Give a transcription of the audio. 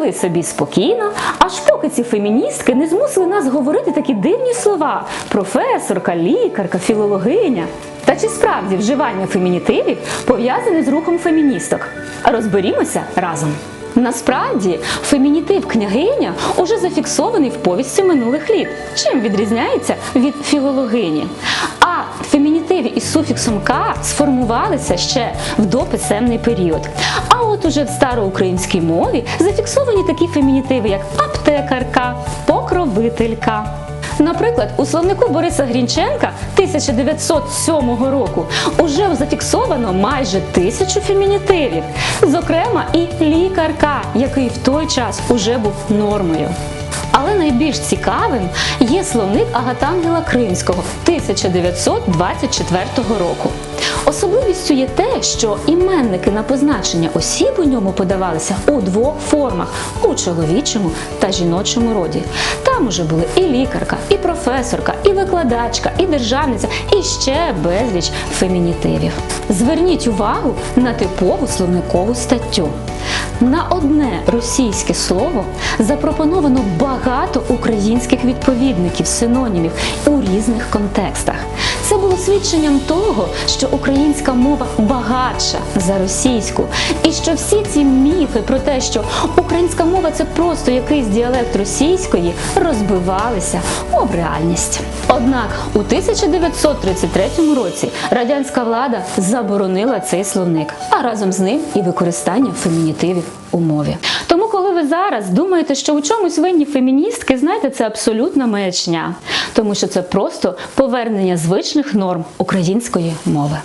жили собі спокійно, аж поки ці феміністки не змусили нас говорити такі дивні слова: професорка, лікарка, філологиня. Та чи справді вживання фемінітивів пов'язане з рухом феміністок? Розберімося разом. Насправді, фемінітив княгиня уже зафіксований в повісті минулих літ. Чим відрізняється від філологині? А із суфіксом К сформувалися ще в дописемний період. А от уже в староукраїнській мові зафіксовані такі фемінітиви, як аптекарка, покровителька. Наприклад, у словнику Бориса Грінченка 1907 року уже зафіксовано майже тисячу фемінітивів, зокрема і лікарка, який в той час уже був нормою. Але найбільш цікавим є словник Агатангела Кримського 1924 року. Особливістю є те, що іменники на позначення осіб у ньому подавалися у двох формах у чоловічому та жіночому роді. Там уже були і лікарка, і професорка, і викладачка, і державниця, і ще безліч фемінітивів. Зверніть увагу на типову словникову статтю. На одне російське слово запропоновано багато українських відповідників, синонімів у різних контекстах. Це було свідченням того, що українська мова багатша за російську, і що всі ці міфи про те, що українська мова це просто якийсь діалект російської, розбивалися об реальність. Однак у 1933 році радянська влада заборонила цей словник, а разом з ним і використання фемінітивів у мові. Тому, коли ви зараз думаєте, що у чомусь винні феміністки, знаєте, це абсолютна маячня, тому що це просто повернення звичних норм української мови.